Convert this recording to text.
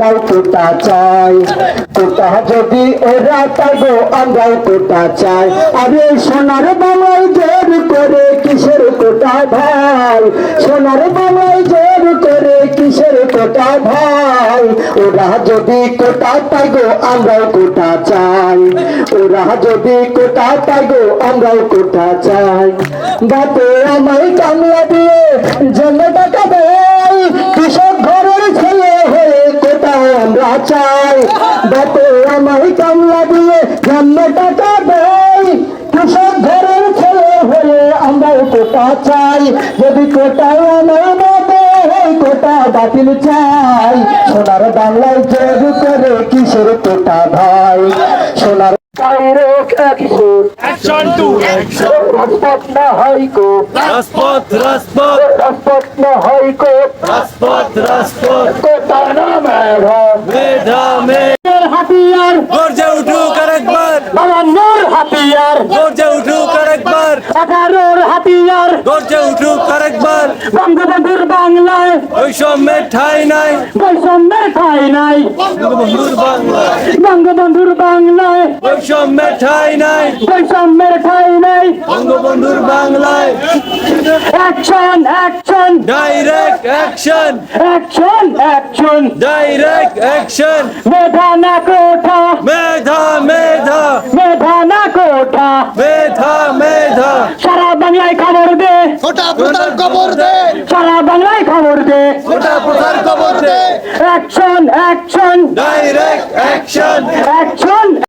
আমরাও কোটা চাই। কোটা যদি ওরা পাবো আমরাও কোটা চাই। আরে সোনার বাংলায় জোর করে কিসের কোটা ভাই? সোনার বাংলায় জোর করে কিসের কোটা ভাই? ওরা যদি কোটা পাইগো আমরাও কোটা চাই। ওরা যদি কোটা পাইগো আমরাও কোটা চাই। বাতে আমায় কামলা দিয়ে জন্য টাকা দেয় কৃষক ঘরের ছেলে হয়ে কোটা আমরা চাই। বাতে আমায় কামলা দিয়ে জন্য টাকা দেয় কৃষক ঘরের ছেলে হয়ে আমরা কোটা চাই। যদি কোটায় আমার কোটা বাতিল চাই। সোনার বাংলায় জোর করে কিসের কোটা ভাই? সোনার কিশোর. রাজপথ না হাইকোর্ট রাজপথ রাজপথ। রাজপথ না হাইকোর্ট রাজপথ রাজপথ। মেধা মেধা হাতিয়ার। গর্জে উঠুক আরেকবার। হাতিয়ার। গর্জে উঠুক আরেকবার। আঠারোর হাতিয়ার। গর্জে উঠুক আরেকবার। বঙ্গবন্ধুর বাংলায়। বৈষম্যের ঠাই নাই। বৈষম্যের ঠাই নাই। বন্ধুর বাংলা বঙ্গবন্ধুর বাংলায়। বৈষম্যের ঠাই নাই। বৈষম্যের ঠাই নাই। বঙ্গবন্ধুর বাংলায়। Direct action action action direct action মেধা না কোঠা মেধা মেধা মেধা না কোঠা মেধা মেধা সারা বাংলায় খবর দে গোটা প্রধান খবর দে সারা বাংলায় খবর দে গোটা প্রধান খবর দে action action direct action action